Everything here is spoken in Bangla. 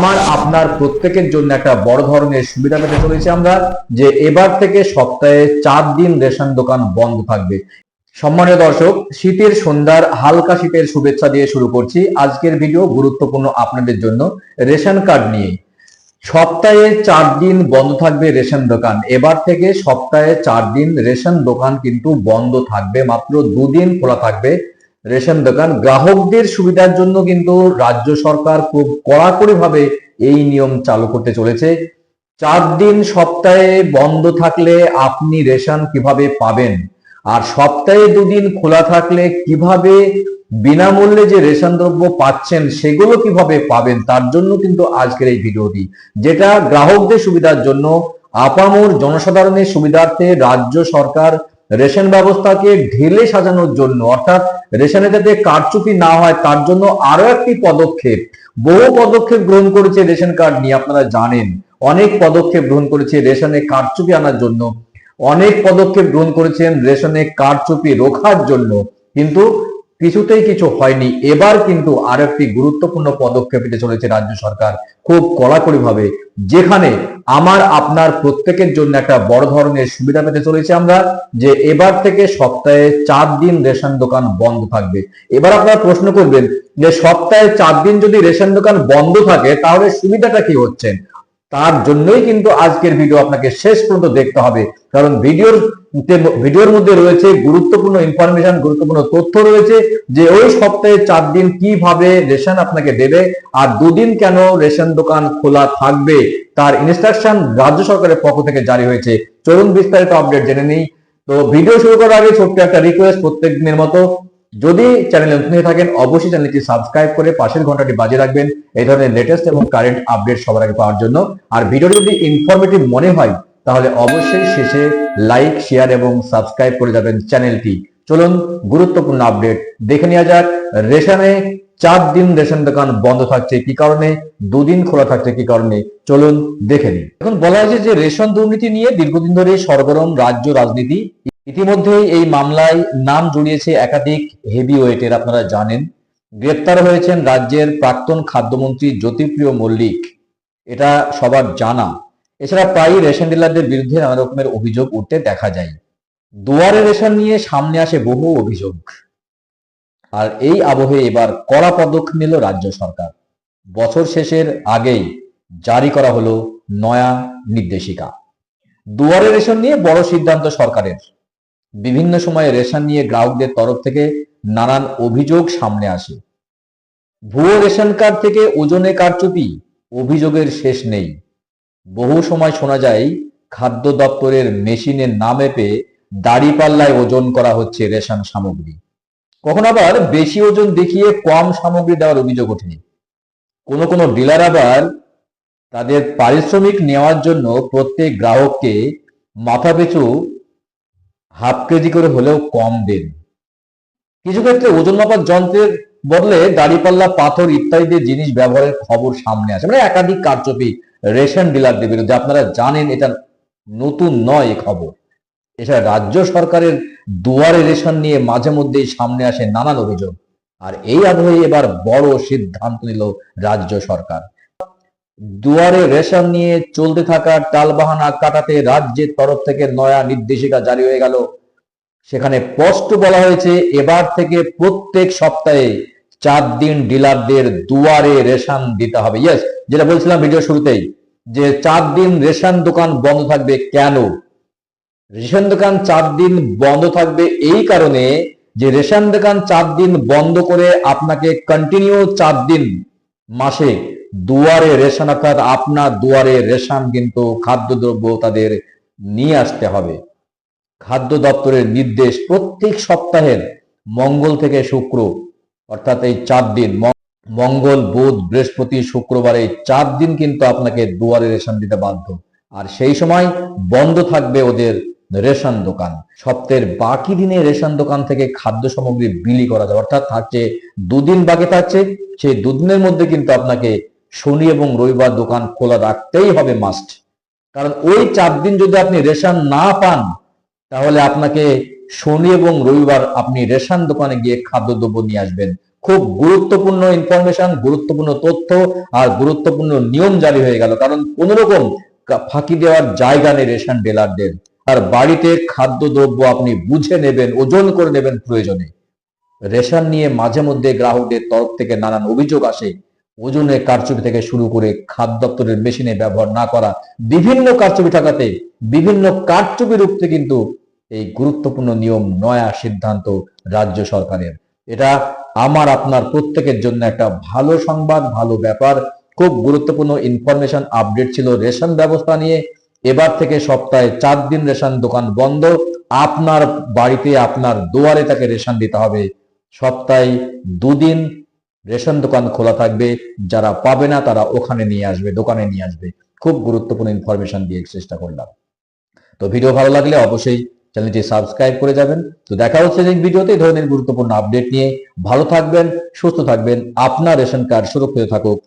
আমার, আপনার প্রত্যেকের জন্য একটা বড় ধরনের সুবিধা পেতে চলেছি আমরা, যে এবার থেকে সপ্তাহে চার দিন রেশন দোকান বন্ধ থাকবে। সম্মানীয় দর্শক, শীতের সন্ধ্যার হালকা শীতের শুভেচ্ছা দিয়ে শুরু করছি আজকের ভিডিও গুরুত্বপূর্ণ আপনাদের জন্য রেশন কার্ড নিয়ে। সপ্তাহে চার দিন বন্ধ থাকবে রেশন দোকান, এবার থেকে সপ্তাহে চার দিন রেশন দোকান কিন্তু বন্ধ থাকবে, মাত্র দুদিন খোলা থাকবে। রেশন দোকান। গ্রাহকদের সুবিধার জন্য কিন্তু রাজ্য সরকার খুব কড়াকড়ি ভাবে এই নিয়ম চালু করতে চলেছে। চার দিন সপ্তাহে বন্ধ থাকলে আপনি রেশন কীভাবে পাবেন? আর সপ্তাহে দুদিন খোলা থাকলে কীভাবে বিনামূল্যে যে রেশন দ্রব্য পাচ্ছেন সেগুলো কীভাবে পাবেন, তার জন্য কিন্তু আজকের এই ভিডিওটি। যেটা গ্রাহকদের সুবিধার জন্য, আপামর জনসাধারণের সুবিধার্থে রাজ্য সরকার রেশন ব্যবস্থাকে ঢেলে সাজানোর জন্য, অর্থাৎ রেশনে যাতে কারচুপি না হয়, তার জন্য আরও একটি পদক্ষেপ। বহু পদক্ষেপ গ্রহণ করেছে রেশন কার্ড নিয়ে, আপনারা জানেন। অনেক পদক্ষেপ গ্রহণ করেছে রেশনে কারচুপি আনার জন্য। অনেক পদক্ষেপ গ্রহণ করেছেন রেশনে কারচুপি রোখার জন্য। কিন্তু কিছুতেই কিছু হয়নি। এবার কিন্তু আর একটি গুরুত্বপূর্ণ পদক্ষেপ নিতে চলেছে রাজ্য সরকার। খুব কড়াকড়ি ভাবে যেখানে আমার, আপনার প্রত্যেকের জন্য একটা বড় ধরনের সুবিধা পেতে চলেছে আমরা, যে এবার থেকে সপ্তাহে চার দিন রেশন দোকান বন্ধ থাকবে। এবার আপনারা প্রশ্ন করবেন, যে সপ্তাহে চার দিন যদি রেশন দোকান বন্ধ থাকে, তাহলে সুবিধাটা কি হচ্ছে? তার জন্যই কিন্তু আজকের ভিডিও আপনাকে শেষ পর্যন্ত দেখতে হবে। কারণ ভিডিওর ভিডিওর মধ্যে রয়েছে গুরুত্বপূর্ণ ইনফরমেশন গুরুত্বপূর্ণ তথ্য রয়েছে যে ওই সপ্তাহে চার দিন কীভাবে রেশন আপনাকে দেবে আর দুদিন কেন রেশন দোকান খোলা থাকবে তার ইনস্ট্রাকশন রাজ্য সরকারের পক্ষ থেকে জারি হয়েছে। চলুন বিস্তারিত আপডেট জেনে নিই। তো ভিডিও শুরু করার আগে ছোট্ট একটা রিকোয়েস্ট প্রত্যেক দিনের মতো। যদি চ্যানেলে নতুন হয়ে থাকেন, অবশ্যই চ্যানেলটি সাবস্ক্রাইব করে পাশের ঘন্টাটি বাজিয়ে রাখবেন। এই ধরনের লেটেস্ট এবং কারেন্ট আপডেট সবার আগে পাওয়ার জন্য। আর ভিডিওটি যদি ইনফরমেটিভ মনে হয়, তাহলে অবশ্যই শেষে লাইক শেয়ার এবং সাবস্ক্রাইব করে যাবেন চ্যানেলটি চলুন, গুরুত্বপূর্ণ আপডেট দেখে নেওয়া যাক। রেশনে চার দিন রেশন দোকান বন্ধ থাকছে কি কারণে? দুদিন খোলা থাকছে কি কারণে? চলুন দেখে নিই। এখন বলা হয়েছে যে রেশন দুর্নীতি নিয়ে দীর্ঘদিন ধরে সরগরম রাজ্য রাজনীতি ইতিমধ্যেই এই মামলায় নাম জড়িয়েছে একাধিক হেভি ওয়েটের আপনারা জানেন। গ্রেপ্তার হয়েছেন রাজ্যের প্রাক্তন খাদ্যমন্ত্রী জ্যোতিপ্রিয় মল্লিক, এটা সবার জানা। এছাড়া প্রায়ই রেশন ডিলারদের বিরুদ্ধে নানা রকমের অভিযোগ উঠতে দেখা যায়। দুয়ারে রেশন নিয়ে সামনে আসে বহু অভিযোগ। আর এই আবহে এবার কড়া পদক্ষেপ নিল রাজ্য সরকার। বছর শেষের আগেই জারি করা হলো নয়া নির্দেশিকা। দুয়ারে রেশন নিয়ে বড় সিদ্ধান্ত সরকারের। বিভিন্ন সময়ে রেশন নিয়ে গ্রাহকদের তরফ থেকে নানান অভিযোগ সামনে আসে। ভুয়ো রেশন কার্ড থেকে ওজনে কারচুপি অভিযোগের শেষ নেই। বহু সময় শোনা যায়, খাদ্য দপ্তরের মেশিনে না মেপে দাড়ি পাল্লায় ওজন করা হচ্ছে রেশন সামগ্রী। কখন আবার বেশি ওজন দেখিয়ে কম সামগ্রী দেওয়ার অভিযোগ ওঠে। কোনো কোনো ডিলার আবার তাদের পারিশ্রমিক নেওয়ার জন্য প্রত্যেক গ্রাহককে মাথা পিছু হাফ কেজি করে হলেও কম দেন কিছু ক্ষেত্রে ওজন মাপার যন্ত্রের বদলে দাড়িপাল্লা, পাথর ইত্যাদি জিনিস ব্যবহারের খবর সামনে আসে। মানে একাধিক কারচুপি রেশন ডিলারদের বিরুদ্ধে আপনারা জানেন এটা নতুন নয় খবর। এছাড়া রাজ্য সরকারের দুয়ারে রেশন নিয়ে মাঝে মধ্যেই সামনে আসে নানান অভিযোগ। আর এই আবহে এবার বড় সিদ্ধান্ত নিল রাজ্য সরকার। দুয়ারে রেশন নিয়ে চলতে থাকা টালবাহানা কাটাতে রাজ্যের তরফ থেকে নয়া নির্দেশিকা জারি হয়ে গেল। সেখানে স্পষ্ট বলা হয়েছে, এবার থেকে প্রত্যেক সপ্তাহে চার দিন ডিলারদের দুয়ারে রেশন দিতে হবে। ইয়েস যেটা বলছিলাম ভিডিও শুরুতেই, যে চার দিন রেশন দোকান বন্ধ থাকবে কেন? রেশন দোকান চার দিন বন্ধ থাকবে এই কারণে যে রেশন দোকান চার দিন বন্ধ করে আপনাকে কন্টিনিউ চার দিন মাসে দুয়ারে রেশন অর্থাৎ আপনার দুয়ারে রেশন কিন্তু খাদ্যদ্রব্য তাদের নিয়ে আসতে হবে। খাদ্য দপ্তরের নির্দেশ প্রত্যেক সপ্তাহের মঙ্গল থেকে শুক্র, অর্থাৎ এই চার দিন মঙ্গল, বুধ, বৃহস্পতি, শুক্রবার এই চার দিন কিন্তু আপনাকে দুয়ারে রেশন দিতে বাধ্য। আর সেই সময় বন্ধ থাকবে ওদের রেশন দোকান। সপ্তাহের বাকি দিনে রেশন দোকান থেকে খাদ্য সামগ্রী বিলি করা যাবে। অর্থাৎ থাকছে দুদিন বাকি থাকছে, সেই দুদিনের মধ্যে কিন্তু আপনাকে শনি এবং রবিবার দোকান খোলা রাখতেই হবে মাস্ট কারণ ওই চার দিন যদি আপনি রেশন না পান, তাহলে আপনাকে শনি এবং রবিবার আপনি রেশন দোকানে গিয়ে খাদ্যদ্রব্য নিয়ে আসবেন। খুব গুরুত্বপূর্ণ ইনফরমেশন গুরুত্বপূর্ণ তথ্য আর গুরুত্বপূর্ণ নিয়ম জারি হয়ে গেল। কারণ কোন রকম ফাঁকি দেওয়ার জায়গা নেই রেশন ডিলারদের আর বাড়িতে খাদ্যদ্রব্য আপনি বুঝে নেবেন, ওজন করে নেবেন প্রয়োজনে। রেশন নিয়ে মাঝে মধ্যে গ্রাহকদের তরফ থেকে নানান অভিযোগ আসে। ওজনে কারচুপি থেকে শুরু করে খাদ্য দপ্তরের মেশিনে ব্যবহার না করা বিভিন্ন কারচুপি ঠেকাতে বিভিন্ন কারচুপি রুখতে কিন্তু এই গুরুত্বপূর্ণ নিয়ম, নয়া সিদ্ধান্ত রাজ্য সরকারের। এটা আমার, আপনার প্রত্যেকের জন্য একটা ভালো সংবাদ, ভালো ব্যাপার। খুব গুরুত্বপূর্ণ ইনফরমেশন আপডেট ছিল রেশন ব্যবস্থা নিয়ে। এবার থেকে সপ্তাহে চার দিন রেশন দোকান বন্ধ। আপনার বাড়িতে, আপনার দুয়ারে তাকে রেশন দিতে হবে। সপ্তাহে দুদিন রেশন দোকান খোলা থাকবে, যারা পাবে না তারা ওখানে নিয়ে আসবে, দোকানে নিয়ে আসবে। খুব গুরুত্বপূর্ণ ইনফরমেশন দিয়ে চেষ্টা করলাম। তো ভিডিও ভালো লাগলে অবশ্যই চ্যানেলটি সাবস্ক্রাইব করে যাবেন। তো দেখা হচ্ছে নেক্সট ভিডিওতে ধরনের গুরুত্বপূর্ণ আপডেট নিয়ে ভালো থাকবেন, সুস্থ থাকবেন। আপনার রেশন কার্ড সুরক্ষিত থাকুক।